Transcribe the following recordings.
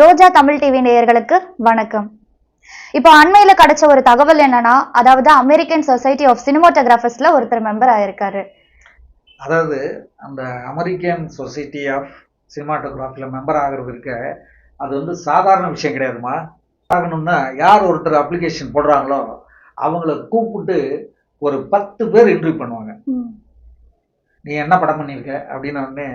ரோஜா Tamil TV நேயர்களுக்கு வணக்கம். இப்போ அண்மையில கிடைச்ச ஒரு தகவல் என்னன்னா அதாவது அமெரிக்கன் சொசைட்டி ஆஃப் சினிமாட்டோகிராஃபர்ஸ்ல ஒருத்தர் மெம்பர் ஆயிருக்காரு. அதாவது அந்த அமெரிக்கன் சொசைட்டி ஆஃப் சினிமாட்டோகிராஃபியில் மெம்பர் ஆகிறது இருக்க அது வந்து சாதாரண விஷயம் கிடையாதுமா? ஆகணும்னா யார் ஒருத்தர் அப்ளிகேஷன் போடுறாங்களோ அவங்கள கூப்பிட்டு ஒரு பத்து பேர் இன்டர்வியூ பண்ணுவாங்க. நீ என்ன படம் பண்ணியிருக்க? அப்படின்னு உடனே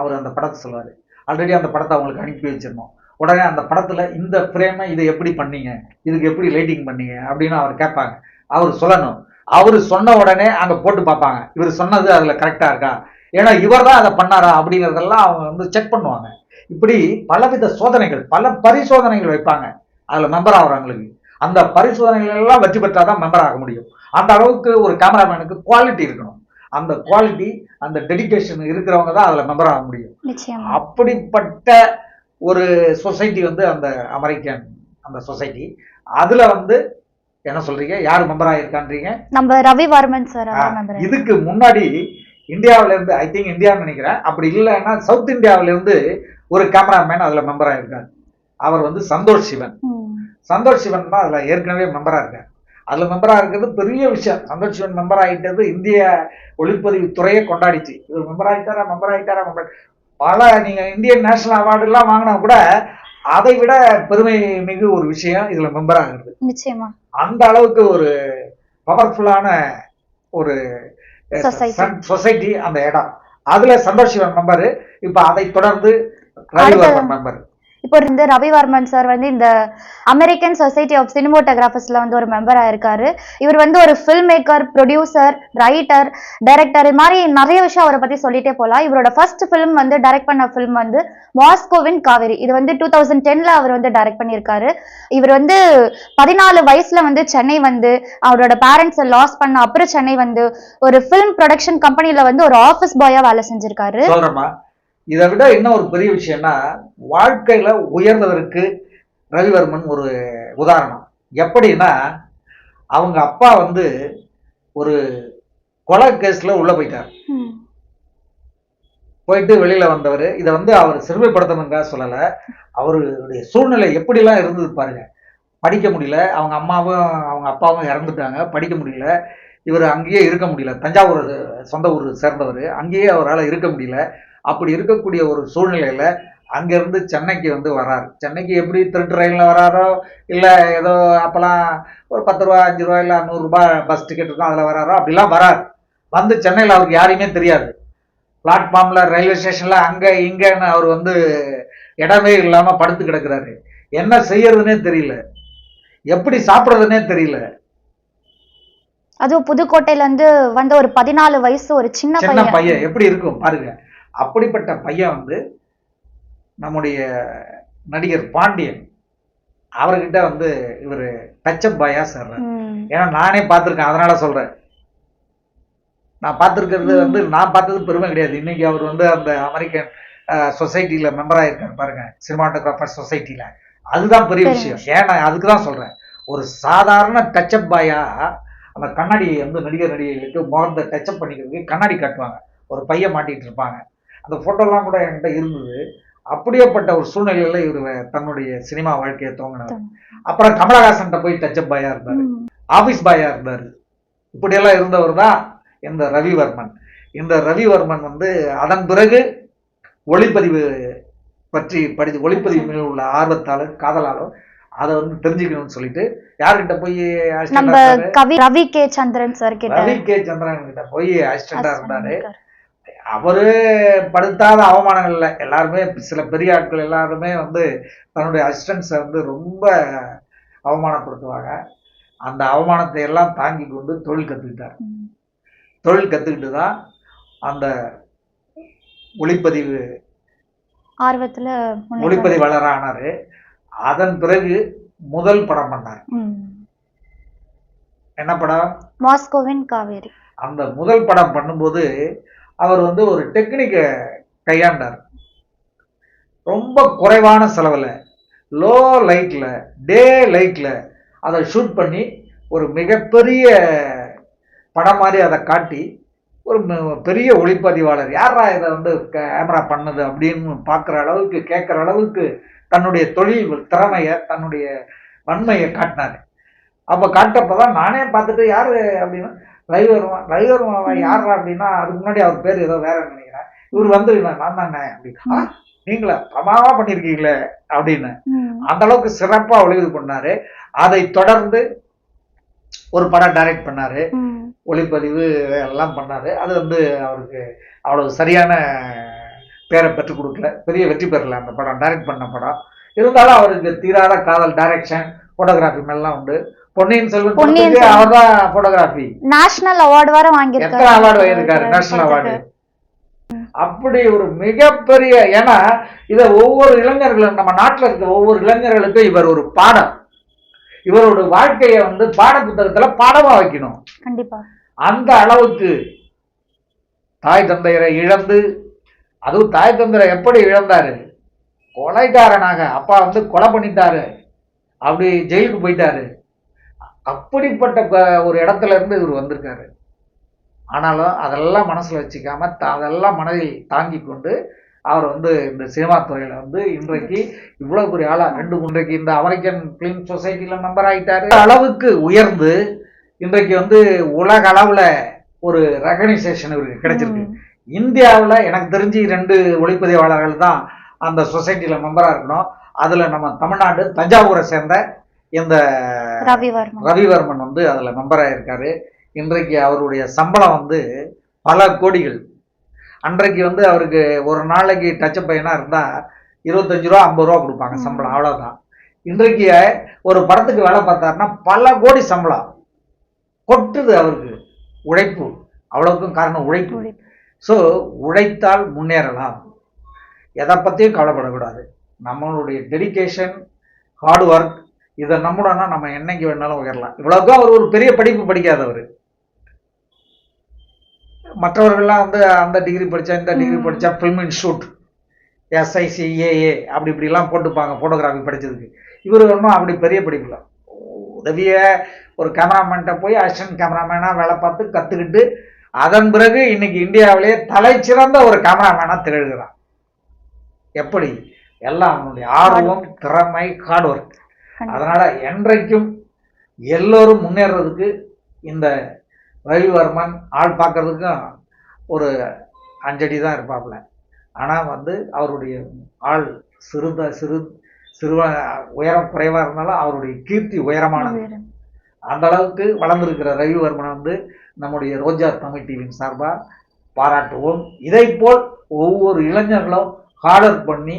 அவர் அந்த படத்தை சொல்லுவார் ஆல்ரெடி அந்த படத்தை அவங்களுக்கு அனுப்பி வச்சிடணும். உடனே அந்த படத்தில் இந்த ஃப்ரேமை இதை எப்படி பண்ணீங்க? இதுக்கு எப்படி லைட்டிங் பண்ணீங்க? அப்படின்னு அவர் கேட்பாங்க. அவர் சொல்லணும். அவர் சொன்ன உடனே அங்கே போட்டு பார்ப்பாங்க. இவர் சொன்னது அதில் கரெக்டாக இருக்கா? ஏன்னா இவர் தான் அதை பண்ணாரா? அப்படிங்கிறதெல்லாம் அவங்க வந்து செக் பண்ணுவாங்க. இப்படி பலவித சோதனைகள் பல பரிசோதனைகள் வைப்பாங்க. அதில் மெம்பர் ஆகிறவங்களுக்கு. அந்த பரிசோதனைகள் எல்லாம் வெற்றி பெற்றால் தான் மெம்பர் ஆக முடியும். அந்த அளவுக்கு ஒரு கேமராமேனுக்கு குவாலிட்டி இருக்கணும். அந்த குவாலிட்டி அந்த டெடிகேஷன் இருக்கிறவங்க தான் அதில் மெம்பர் ஆக முடியும். அப்படிப்பட்ட ஒரு சொசைட்டி வந்து அந்த அமெரிக்கன் அந்த சொசைட்டி அதுல வந்து என்ன சொல்றீங்க? யார் மெம்பர் ஆயிருக்கான்றீங்க? நம்ம ரவி வர்மன் சார் இதுக்கு முன்னாடி இந்தியாவுல இருந்து ஐ திங்க் இந்தியான்னு நினைக்கிறேன் அப்படி இல்லைன்னா சவுத் இந்தியாவுல இருந்து ஒரு கேமராமேன் அதுல மெம்பர் ஆயிருக்காரு. அவர் வந்து சந்தோஷ் சிவன். சந்தோஷ் சிவன் தான் அதுல ஏற்கனவே மெம்பரா இருக்கார். அதுல மெம்பரா இருக்கிறது பெரிய விஷயம். சந்தோஷ் சிவன் மெம்பர் ஆயிட்டது இந்திய ஒளிப்பதிவு துறையை கொண்டாடிச்சு. இவர் மெம்பர் ஆயிட்டாரா? மெம்பர் ஆயிட்டாரா? மெம்பர் பல நீங்க இந்தியன் நேஷனல் அவார்டு எல்லாம் வாங்கினா கூட அதை விட பெருமை மிகு ஒரு விஷயம் இதுல மெம்பர் ஆகுறது நிச்சயமா. அந்த அளவுக்கு ஒரு பவர்ஃபுல்லான ஒரு. சொசைட்டி அந்த இடம். அதுல சந்தோஷ் சிவன் மெம்பர் இப்ப அதை தொடர்ந்து மெம்பர் இப்போ இந்த ரவி வர்மன் சார் வந்து இந்த அமெரிக்கன் சொசைட்டி ஆஃப் சினிமோட்டோகிராஃபர்ஸ்ல வந்து ஒரு மெம்பர் ஆயிருக்காரு இவர் வந்து ஒரு film maker producer writer director இது மாதிரி நிறைய விஷயம் அவரை பத்தி சொல்லிட்டே போலாம். இவரோட ஃபர்ஸ்ட் ஃபிலிம் வந்து டைரக்ட் பண்ண ஃபிலிம் வந்து மாஸ்கோவின் காவேரி. இது வந்து டூ தௌசண்ட் டென்ல அவர் வந்து டைரக்ட் பண்ணியிருக்காரு. இவர் வந்து பதினாலு வயசுல வந்து சென்னை வந்து அவரோட பேரண்ட்ஸை லாஸ் பண்ண அப்புறம் சென்னை வந்து ஒரு ஃபிலிம் ப்ரொடக்ஷன் கம்பெனில வந்து ஒரு ஆஃபீஸ் பாயா வேலை செஞ்சிருக்காரு. இதை விட இன்னும் ஒரு பெரிய விஷயம்னா வாழ்க்கையில உயர்ந்தவருக்கு ரவிவர்மன் ஒரு உதாரணம். எப்படின்னா அவங்க அப்பா வந்து ஒரு கொலை கேஸ்ல உள்ள போயிட்டார். போயிட்டு வெளியில வந்தவர். இதை வந்து அவர் சிறுமைப்படுத்தணுங்க சொல்லல. அவருடைய சூழ்நிலை எப்படிலாம் இருந்தது பாருங்க. படிக்க முடியல. அவங்க அம்மாவும் அவங்க அப்பாவும் இறந்துட்டாங்க. படிக்க முடியல. இவர் அங்கேயே இருக்க முடியல. தஞ்சாவூர் சொந்த ஊர் சேர்ந்தவர். அங்கேயே அவரால் இருக்க முடியல. அப்படி இருக்கக்கூடிய ஒரு சூழ்நிலையில அங்கிருந்து சென்னைக்கு வந்து வராரு. சென்னைக்கு எப்படி திருட்டு ரயிலில் வராரோ இல்லை ஏதோ அப்போல்லாம் ஒரு பத்து ரூபா அஞ்சு ரூபா இல்லை நூறுரூபா பஸ் டிக்கெட் இருக்கும் அதில் வராரோ அப்படிலாம் வராரு. வந்து சென்னையில் அவருக்கு யாரையுமே தெரியாது. பிளாட்ஃபார்ம்ல ரயில்வே ஸ்டேஷன்ல அங்க இங்கன்னு அவர் வந்து இடமே இல்லாம படுத்து கிடக்குறாரு. என்ன செய்யறதுனே தெரியல. எப்படி சாப்பிடுறதுனே தெரியல. அதுவும் புதுக்கோட்டையில இருந்து வந்த ஒரு பதினாலு வயசு ஒரு சின்ன பையன். எப்படி இருக்கும்? பாருங்க. அப்படிப்பட்ட பையன் வந்து நம்முடைய நடிகர் பாண்டியன். அவர்கிட்ட வந்து இவர் டச்சப் பாயா சேர்றாரு. ம். ஏன்னா நானே பார்த்துருக்கேன் அதனால சொல்றேன். நான் பார்த்துருக்கிறது வந்து நான் பார்த்தது பெருமை கிடையாது. இன்னைக்கு அவர் வந்து அந்த அமெரிக்கன் சொசைட்டியில் மெம்பராக இருக்காரு பாருங்க. சினிமாட்டோகிராஃபர் சொசைட்டியில் அதுதான் பெரிய விஷயம். ஏன்னா அதுக்கு தான் சொல்றேன். ஒரு சாதாரண டச்சப் பாயா அந்த கண்ணாடி வந்து நடிகர் நடிகைகளுக்கு முகத்தை டச்சப் பண்ணிக்கிறதுக்கு கண்ணாடி காட்டுவாங்க. ஒரு பையன் மாட்டிட்டு இருப்பாங்க. அந்த போட்டோலாம் கூட என்கிட்ட இருந்தது. அப்படியேப்பட்ட ஒரு சூழ்நிலையில இவர் தன்னுடைய சினிமா வாழ்க்கையை துவங்கினார். அப்புறம் கமலஹாசன்கிட்ட போய் டச்சப் பாயா இருந்தார். ம். ஆபீஸ் பாயா இருந்தார். இப்படியெல்லாம் இருந்தவர் தான் இந்த ரவிவர்மன். இந்த ரவிவர்மன் வந்து அதன் பிறகு ஒளிப்பதிவு பற்றி படித்து ஒளிப்பதிவு மேல் உள்ள ஆர்வத்தாலும் காதலாலும் அதை வந்து தெரிஞ்சுக்கணும்னு சொல்லிட்டு யார்கிட்ட போய் நம்ம? கவி ரவி கே சந்திரன் சார் கிட்ட. ரவி கே சந்திரன் கிட்ட போய் அசிஸ்டண்டா இருந்தாரு. அவரு படுத்தாத அவமானங்கள் இல்லை எல்லாருமே சில பெரிய ஆட்கள் எல்லாருமே வந்து தன்னுடைய அசிஸ்டன்ஸை வந்து ரொம்ப அவமானப்படுத்துவாங்க அந்த அவமானத்தை எல்லாம் தாங்கி கொண்டு தொழில் கற்றுக்கிட்டார். தொழில் கற்றுக்கிட்டு தான் அந்த ஒளிப்பதிவு ஆர்வத்துல முன்னேற்றம். ஒளிப்பதிவாளர் ஆனாரு அதன் பிறகு முதல் படம் பண்ணார். என்ன படம் மாஸ்கோவின் காவேரி அந்த முதல் படம் பண்ணும்போது அவர் வந்து ஒரு டெக்னிக்கை கையாண்டார். ரொம்ப குறைவான செலவில் லோ லைட்டில் டே லைட்டில் அதை ஷூட் பண்ணி ஒரு மிகப்பெரிய படம் மாதிரி அதை காட்டி ஒரு ம- பெரிய ஒளிப்பதிவாளர் யாரா இதை வந்து கேமரா பண்ணுது? அப்படின்னு பார்க்குற அளவுக்கு கேட்குற அளவுக்கு தன்னுடைய தொழில் திறமையை தன்னுடைய வன்மையை காட்டினார். அப்போ காட்டப்பதான் நானே பார்த்துட்டு யார்? அப்படின்னா ரவி வருவான் ரவி யாரா அப்படின்னா அதுக்கு முன்னாடி அவர் பேர் ஏதோ வேற நினைக்கிறேன். இவர் வந்து நான் தானே அப்படின்னு. "ஆ, நீங்களா? பிரமாவா பண்ணியிருக்கீங்களே அப்படின்னு. அந்த அளவுக்கு சிறப்பா ஒளிவு பண்ணாரு. அதை தொடர்ந்து ஒரு படம் டைரக்ட் பண்ணாரு. ஒளிப்பதிவு எல்லாம் பண்ணாரு. அது வந்து அவருக்கு அவ்வளவு சரியான பேரை பெற்றுக் கொடுக்கல. பெரிய வெற்றி பெறல அந்த படம். டைரக்ட் பண்ண படம். இருந்தாலும் அவருக்கு தீராத காதல் டைரக்ஷன் போட்டோகிராஃபி மேலாம் உண்டு. பொன்னியின் செல்வன் பொன்னியின். அவர்தான் போட்டோகிராஃபி நேஷனல் அவார்டு வர வாங்கியிருக்காரு. எத்தனை அவார்டு வாங்கியிருக்காரு? நேஷனல் அவார்டு அப்படி ஒரு மிகப்பெரிய ஏன்னா இத ஒவ்வொரு இளைஞர்களும் நம்ம நாட்டுல இருக்க ஒவ்வொரு இளைஞர்களுக்கும் இவர் ஒரு பாடம். இவரோட வாழ்க்கையை வந்து பாட புத்தகத்துல பாடமா வைக்கணும். கண்டிப்பா. அந்த அளவுக்கு தாய் தந்தையரை இழந்து அதுவும் தாய் தந்தையரை எப்படி இழந்தாரு? கொலைகாரனாக அப்பா வந்து கொலை பண்ணிட்டாரு. அப்படி ஜெயிலுக்கு போயிட்டாரு. அப்படிப்பட்ட ஒரு இடத்துல இருந்து இவர் வந்திருக்காரு. ஆனாலும் அதெல்லாம் மனசுல வச்சுக்காம த- அதெல்லாம் மனதில் தாங்கி கொண்டு அவர் வந்து இந்த சினிமா துறையில வந்து இன்றைக்கு இவ்வளவு பெரிய ஆளா ரெண்டு இன்றைக்கு இந்த அமெரிக்கன் பிலிம் சொசைட்டில மெம்பர் ஆயிட்டாரு. அளவுக்கு உயர்ந்து இன்றைக்கு வந்து உலக அளவுல ஒரு ரெகனைசேஷன் இவருக்கு கிடைச்சிருக்கு. இந்தியாவுல எனக்கு தெரிஞ்சு ரெண்டு ஒளிப்பதிவாளர்கள் தான் அந்த சொசைட்டில மெம்பரா இருக்கணும். அதுல நம்ம தமிழ்நாடு தஞ்சாவூரை சேர்ந்த இந்த ரவிவர்மா ரவிவர்மன் வந்து அதுல மெம்பரா இருக்காரு இன்றைக்கு அவருடைய சம்பளம் வந்து பல கோடிகள். அன்றைக்கு வந்து அவருக்கு ஒரு நாளைக்கு டச் பையனா இருந்தா இருபத்தஞ்சு ரூபா ஐம்பது ரூபா கொடுப்பாங்க. சம்பளம் அவ்வளவுதான். இன்றைக்கு ஒரு படத்துக்கு வேலை பார்த்தாருன்னா பல கோடி சம்பளம். கொட்டுது அவருக்கு உழைப்பு. அவ்வளவுக்கும் காரணம் உழைப்பு. ஸோ உழைத்தால் முன்னேறலாம். எதை பற்றியும் கவலைப்படக்கூடாது. நம்மளுடைய டெடிகேஷன் ஹார்ட் ஒர்க் இதை நம்பணும்னா நம்ம என்னைக்கு வேணாலும் உயரலாம். இவ்வளவுக்கும் அவர் ஒரு பெரிய படிப்பு படிக்காதவர் மற்றவர்கள்லாம் வந்து அந்த டிகிரி படித்தா இந்த டிகிரி. படித்தா ஃபில்ம் இன்ஸ்டியூட் எஸ்ஐசி ஏஏ அப்படி இப்படிலாம் போட்டுப்பாங்க ஃபோட்டோகிராஃபி படிச்சதுக்கு. இவர் ஒன்றும் அப்படி பெரிய படிப்பில்ல உதவிய ஒரு கேமராமேன்ட்ட போய் அசிஸ்டன்ட் கேமராமேனாக வேலை பார்த்து கற்றுக்கிட்டு அதன் பிறகு இன்னைக்கு இந்தியாவிலே தலை சிறந்த ஒரு கேமராமேனாக திகழ்கிறான் எப்படி? எல்லாம் அவனுடைய ஆர்வம் திறமை ஹார்ட் ஒர்க் அதனால என்றைக்கும் எல்லோரும் முன்னேறதுக்கு இந்த ரவிவர்மன் ஆள் பார்க்கறதுக்கும் ஒரு அஞ்சடி தான் இருப்பாப்புல. ஆனால் வந்து அவருடைய ஆள் சிறுத சிறு சிறுவ உயரம் குறைவாக இருந்தாலும் அவருடைய கீர்த்தி உயரமானது. அந்த அளவுக்கு வளர்ந்திருக்கிற ரவிவர்மனை வந்து நம்முடைய ரோஜா தமிழ் டிவியின் சார்பாக பாராட்டுவோம். இதை போல் ஒவ்வொரு இளைஞர்களும் ஹார்டர் பண்ணி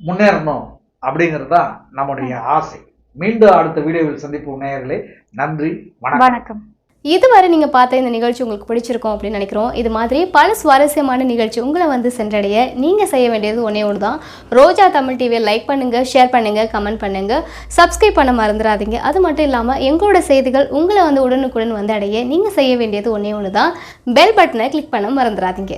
முன்னேறணும். அப்படிங்கிறது தான் நம்முடைய ஆசை. மீண்டும் அடுத்த வீடியோவில் சந்திப்போம் நேயர்களே. நன்றி வணக்கம். வணக்கம். இதுவரை நீங்கள் பார்த்த இந்த நிகழ்ச்சி உங்களுக்கு பிடிச்சிருக்கும் அப்படின்னு நினைக்கிறோம். இது மாதிரி பல சுவாரஸ்யமான நிகழ்ச்சி உங்களை வந்து சென்றடைய நீங்கள் செய்ய வேண்டியது ஒன்றே ஒன்று தான் ரோஜா தமிழ் டிவியை லைக் பண்ணுங்கள் ஷேர் பண்ணுங்கள் கமெண்ட் பண்ணுங்கள் சப்ஸ்கிரைப் பண்ண மறந்துடாதீங்க. அது மட்டும் இல்லாமல் எங்களோட செய்திகள் உங்களை வந்து உடனுக்குடன் வந்து அடைய நீங்கள் செய்ய வேண்டியது ஒன்றே ஒன்று தான் பெல் பட்டனை கிளிக் பண்ண மறந்துடாதீங்க.